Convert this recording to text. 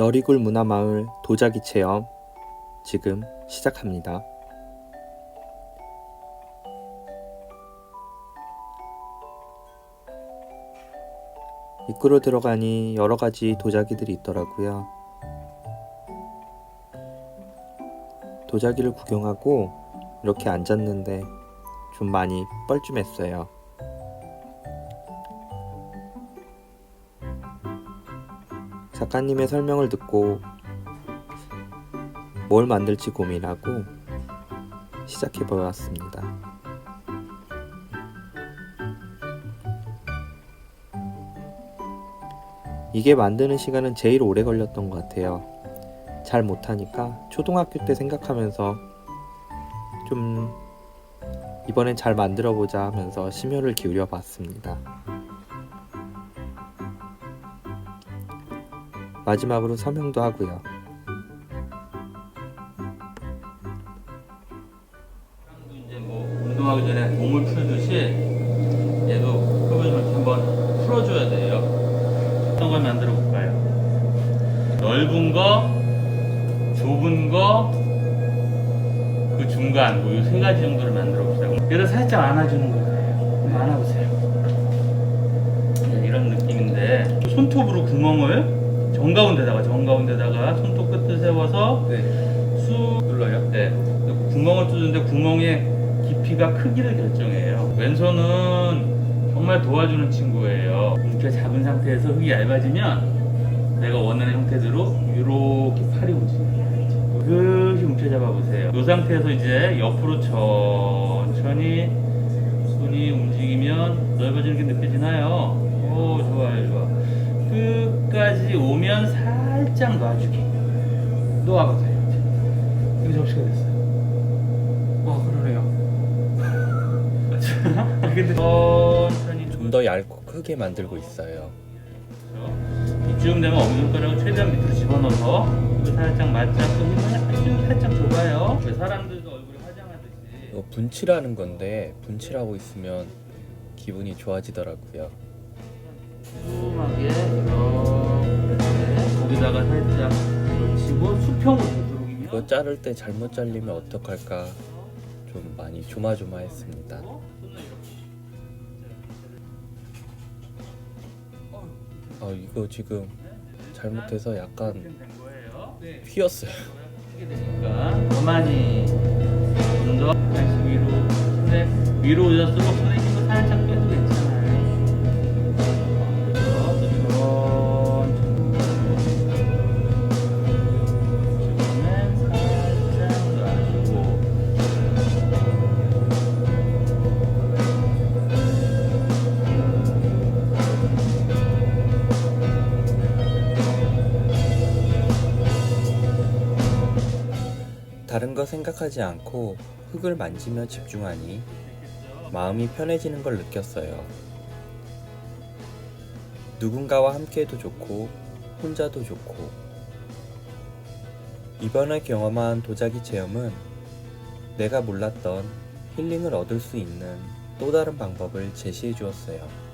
너리굴 문화마을 도자기 체험 지금 시작합니다. 입구로 들어가니 여러 가지 도자기들이 있더라고요. 도자기를 구경하고 이렇게 앉았는데 좀 많이 뻘쭘했어요. 작가님의 설명을 듣고 뭘 만들지 고민하고 시작해 보았습니다. 이게 만드는 시간은 제일 오래 걸렸던 것 같아요. 잘 못하니까 초등학교 때 생각하면서 좀 이번엔 잘 만들어 보자 하면서 심혈을 기울여 봤습니다. 마지막으로 서명도 하고요. 이제 뭐 운동하기 전에 몸을 풀듯이 얘도 흡을 한번 풀어줘야 돼요. 어떤 걸 만들어 볼까요? 넓은 거, 좁은 거, 그 중간 뭐이세 가지 정도를 만들어 봅시다. 얘를 살짝 안아주는 거예요. 안아보세요. 네, 이런 느낌인데 손톱으로 구멍을 정가운데다가 정가운데다가 손톱 끝을 세워서 쑥 눌러요. 네. 그 구멍을 뚫는데 구멍의 깊이가 크기를 결정해요. 왼손은 정말 도와주는 친구예요. 이렇게 잡은 상태에서 흙이 얇아지면 내가 원하는 형태대로 이렇게 팔이 움직여요. 그릇이 움켜 잡아 보세요. 이 상태에서 이제 옆으로 천천히 손이 움직이면 넓어지는 게 느껴지나요? 오, 좋아요, 좋아. 끝까지 오면 살짝 놔주기. 놓아보세요. 이게 접시가 됐어요. 어 그러네요. 근데 천천히 좀 더 얇고 크게 만들고 있어요. 이쯤 되면 엄지손가락을 최대한 밑으로 집어넣어서 입을 살짝 맞잡고 힘을 아주 살짝 줘봐요. 왜 사람들도 얼굴에 화장하듯이 이거 분칠하는 건데 분칠하고 있으면 기분이 좋아지더라고요. 거기다가 살짝 걸치고 수평으로 되도록이면 이거 자를 때 잘못 잘리면 어떡할까 좀 많이 조마조마했습니다. 아 이거 지금 잘못해서 약간. 휘었어요. 되니까 가만히 좀더 다시 위로 근데 위로 올릴수록 거 생각하지 않고 흙을 만지며 집중하니 마음이 편해지는 걸 느꼈어요. 누군가와 함께해도 좋고 혼자도 좋고 이번에 경험한 도자기 체험은 내가 몰랐던 힐링을 얻을 수 있는 또 다른 방법을 제시해 주었어요.